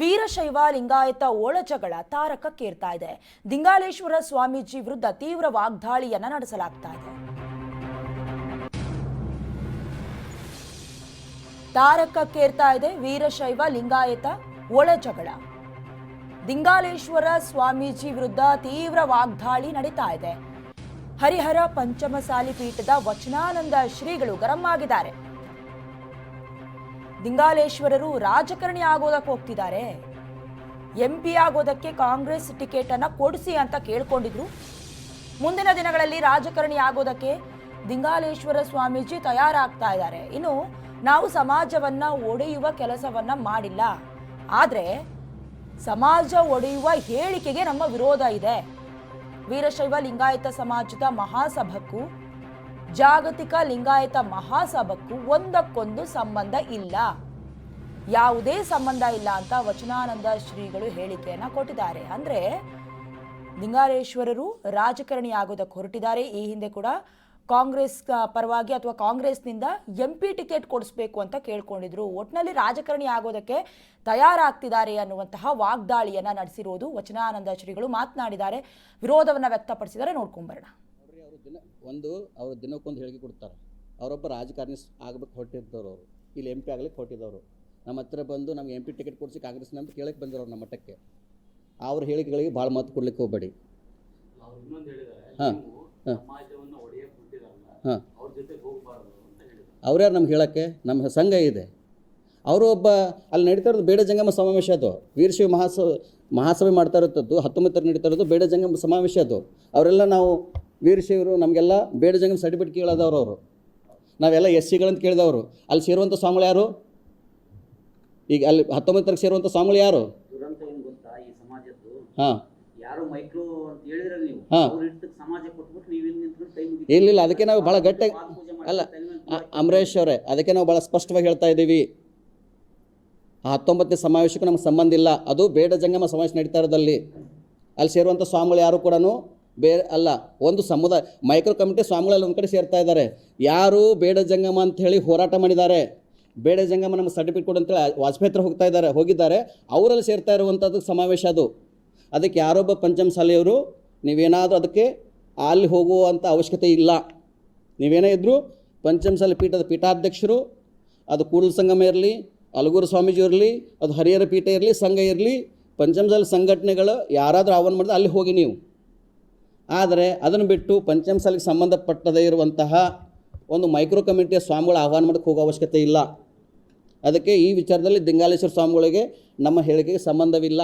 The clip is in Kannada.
ವೀರಶೈವ ಲಿಂಗಾಯತ ಓಳಜಗಳ ತಾರಕಕ್ಕೇರ್ತಾ ಇದೆ. ದಿಂಗಾಲೇಶ್ವರ ಸ್ವಾಮೀಜಿ ವಿರುದ್ಧ ತೀವ್ರ ವಾಗ್ದಾಳಿಯನ್ನ ನಡೆಸಲಾಗ್ತಾ ಇದೆ. ತಾರಕಕ್ಕೇರ್ತಾ ಇದೆ ವೀರಶೈವ ಲಿಂಗಾಯತ ಒಳಜಗಳ ದಿಂಗಾಲೇಶ್ವರ ಸ್ವಾಮೀಜಿ ವಿರುದ್ಧ ತೀವ್ರ ವಾಗ್ದಾಳಿ ನಡೀತಾ ಇದೆ. ಹರಿಹರ ಪಂಚಮಸಾಲಿ ಪೀಠದ ವಚನಾನಂದ ಶ್ರೀಗಳು ಗರಂ ಆಗಿದ್ದಾರೆ. ದಿಂಗಾಲೇಶ್ವರರು ರಾಜಕಾರಣಿ ಆಗೋದಕ್ಕೆ ಹೋಗ್ತಿದ್ದಾರೆ. ಎಂಪಿ ಆಗೋದಕ್ಕೆ ಕಾಂಗ್ರೆಸ್ ಟಿಕೆಟ್ ಅನ್ನ ಕೊಡಿಸಿ ಅಂತ ಕೇಳ್ಕೊಂಡಿದ್ರು. ಮುಂದಿನ ದಿನಗಳಲ್ಲಿ ರಾಜಕಾರಣಿ ಆಗೋದಕ್ಕೆ ದಿಂಗಾಲೇಶ್ವರ ಸ್ವಾಮೀಜಿ ತಯಾರಾಗ್ತಾ ಇದ್ದಾರೆ. ಇನ್ನು ನಾವು ಸಮಾಜವನ್ನ ಒಡೆಯುವ ಕೆಲಸವನ್ನ ಮಾಡಿಲ್ಲ. ಆದ್ರೆ ಸಮಾಜ ಒಡೆಯುವ ಹೇಳಿಕೆಗೆ ನಮ್ಮ ವಿರೋಧ ಇದೆ. ವೀರಶೈವ ಲಿಂಗಾಯತ ಸಮಾಜದ ಮಹಾಸಭಕ್ಕೂ ಜಾಗತಿಕ ಲಿಂಗಾಯತ ಮಹಾಸಭಕ್ಕೂ ಒಂದಕ್ಕೊಂದು ಸಂಬಂಧ ಇಲ್ಲ. ಯಾವುದೇ ಸಂಬಂಧ ಇಲ್ಲ ಅಂತ ವಚನಾನಂದ ಶ್ರೀಗಳು ಹೇಳಿಕೆಯನ್ನ ಕೊಟ್ಟಿದ್ದಾರೆ. ಅಂದ್ರೆ ಲಿಂಗಾರೇಶ್ವರರು ರಾಜಕಾರಣಿ ಆಗೋದಕ್ಕೆ ಹೊರಟಿದ್ದಾರೆ. ಈ ಹಿಂದೆ ಕೂಡ ಕಾಂಗ್ರೆಸ್ ಪರವಾಗಿ ಅಥವಾ ಕಾಂಗ್ರೆಸ್ನಿಂದ ಎಂ ಪಿ ಟಿಕೆಟ್ ಕೊಡಿಸ್ಬೇಕು ಅಂತ ಕೇಳ್ಕೊಂಡಿದ್ರು. ಒಟ್ಟಿನಲ್ಲಿ ರಾಜಕಾರಣಿ ಆಗೋದಕ್ಕೆ ತಯಾರಾಗ್ತಿದ್ದಾರೆ ಅನ್ನುವಂತಹ ವಾಗ್ದಾಳಿಯನ್ನ ನಡೆಸಿರೋದು ವಚನಾನಂದ ಶ್ರೀಗಳು ಮಾತನಾಡಿದ್ದಾರೆ. ವಿರೋಧವನ್ನ ವ್ಯಕ್ತಪಡಿಸಿದರೆ ನೋಡ್ಕೊಂಬರೋಣ ದಿನ ಒಂದು ಅವರು ದಿನಕ್ಕೊಂದು ಹೇಳಿಕೆ ಕೊಡ್ತಾರೆ. ಅವರೊಬ್ಬ ರಾಜಕಾರಣಿ ಆಗ್ಬೇಕು ಹೊರಟಿದ್ದವ್ರು ಅವರು. ಇಲ್ಲಿ ಎಂ ಪಿ ಆಗ್ಲಿಕ್ಕೆ ಹೊರಟಿದ್ದವರು. ನಮ್ಮ ಹತ್ರ ಬಂದು ನಮ್ಗೆ ಎಂ ಪಿ ಟಿಕೆಟ್ ಕೊಡಿಸಿ ಕಾಂಗ್ರೆಸ್ ಅಂತ ಕೇಳಕ್ಕೆ ಬಂದಿರೋರು ನಮ್ಮ ಮಟ್ಟಕ್ಕೆ. ಅವ್ರ ಹೇಳಿಕೆಗಳಿಗೆ ಭಾಳ ಮತ ಕೊಡ್ಲಿಕ್ಕೆ ಹೋಗಬೇಡಿ. ಹಾಂ ಹಾಂ. ಅವ್ರ್ಯಾರು ನಮ್ಗೆ ಹೇಳಕ್ಕೆ? ನಮ್ಮ ಸಂಘ ಇದೆ. ಅವರು ಒಬ್ಬ ಅಲ್ಲಿ ನಡೀತಾ ಇರೋದು ಬೇಡ ಜಂಗಮ ಸಮಾವೇಶ ಅದು. ವೀರಶಿವ ಮಹಾಸ ಮಹಾಸಭೆ ಮಾಡ್ತಾ ಇರೋದು ಹತ್ತೊಂಬತ್ತರ ನಡೀತಾ ಇರೋದು ಬೇಡ ಜಂಗಮ ಸಮಾವೇಶ ಅದು. ಅವರೆಲ್ಲ ನಾವು ವೀರಶೈವರು ನಮಗೆಲ್ಲ ಬೇಡ ಜಂಗಮ ಸರ್ಟಿಫಿಕೇಟ್ ಕೇಳೋದವ್ರು ಅವರು. ನಾವೆಲ್ಲ ಎಸ್ ಸಿಗಳಂತ ಕೇಳಿದವರು. ಅಲ್ಲಿ ಸೇರುವಂಥ ಸ್ವಾಮಿಗಳು ಯಾರು? ಈಗ ಅಲ್ಲಿ ಹತ್ತೊಂಬತ್ತರಕ್ಕೆ ಸೇರುವಂಥ ಸ್ವಾಮಿಗಳು ಯಾರು? ಹಾಂ. ಇಲ್ಲಿ ಇಲ್ಲ ಅದಕ್ಕೆ ನಾವು ಭಾಳ ಗಟ್ಟಿಯಾಗಿ ಅಲ್ಲ ಅಮರೇಶ್ ಅವರೇ ಅದಕ್ಕೆ ನಾವು ಭಾಳ ಸ್ಪಷ್ಟವಾಗಿ ಹೇಳ್ತಾ ಇದ್ದೀವಿ. ಆ ಹತ್ತೊಂಬತ್ತನೇ ಸಮಾವೇಶಕ್ಕೂ ನಮ್ಗೆ ಸಂಬಂಧ ಇಲ್ಲ. ಅದು ಬೇಡ ಜಂಗಮ ಸಮಾವೇಶ ನಡೀತಾ ಇರೋದಲ್ಲಿ. ಅಲ್ಲಿ ಸೇರುವಂಥ ಸ್ವಾಮಿಗಳು ಯಾರು ಕೂಡ ಬೇರೆ ಅಲ್ಲ, ಒಂದು ಸಮುದಾಯ, ಮೈಕ್ರೋ ಕಮಿಟಿ ಸ್ವಾಮಿಗಳಲ್ಲಿ ಒಂದು ಕಡೆ ಸೇರ್ತಾ ಇದ್ದಾರೆ. ಯಾರು ಬೇಡ ಜಂಗಮ ಅಂತ ಹೇಳಿ ಹೋರಾಟ ಮಾಡಿದ್ದಾರೆ. ಬೇಡ ಜಂಗಮ ನಮ್ಮ ಸರ್ಟಿಫಿಕೇಟ್ ಕೊಡು ಅಂತೇಳಿ ವಾಜಪೇಯಿ ಹೋಗ್ತಾ ಇದ್ದಾರೆ, ಹೋಗಿದ್ದಾರೆ. ಅವರಲ್ಲಿ ಸೇರ್ತಾ ಇರುವಂಥದ್ದು ಸಮಾವೇಶ ಅದು. ಅದಕ್ಕೆ ಯಾರೊಬ್ಬ ಪಂಚಮ ಸಾಲೆಯವರು ನೀವೇನಾದರೂ ಅದಕ್ಕೆ ಅಲ್ಲಿ ಹೋಗುವಂಥ ಅವಶ್ಯಕತೆ ಇಲ್ಲ. ನೀವೇನೇ ಇದ್ದರೂ ಪಂಚಮಸಾಲಿ ಪೀಠದ ಪೀಠಾಧ್ಯಕ್ಷರು, ಅದು ಕೂಡಲ ಸಂಗಮ ಇರಲಿ, ಅಲಗೂರು ಸ್ವಾಮೀಜಿ ಇರಲಿ, ಅದು ಹರಿಹರ ಪೀಠ ಇರಲಿ, ಸಂಘ ಇರಲಿ, ಪಂಚಮಸಾಲಿ ಸಂಘಟನೆಗಳು ಯಾರಾದರೂ ಆಹ್ವಾನ ಮಾಡಿದ್ರೆ ಅಲ್ಲಿ ಹೋಗಿ ನೀವು. ಆದರೆ ಅದನ್ನು ಬಿಟ್ಟು ಪಂಚಮಸಾಲಿಗೆ ಸಂಬಂಧಪಟ್ಟದೇ ಇರುವಂತಹ ಒಂದು ಮೈಕ್ರೋ ಕಮಿಟಿಯ ಸ್ವಾಮಿಗಳು ಆಹ್ವಾನ ಮಾಡೋಕ್ಕೆ ಹೋಗೋ ಅವಶ್ಯಕತೆ ಇಲ್ಲ. ಅದಕ್ಕೆ ಈ ವಿಚಾರದಲ್ಲಿ ದಿಂಗಾಲೇಶ್ವರ ಸ್ವಾಮಿಗಳಿಗೆ ನಮ್ಮ ಹೇಳಿಕೆಗೆ ಸಂಬಂಧವಿಲ್ಲ.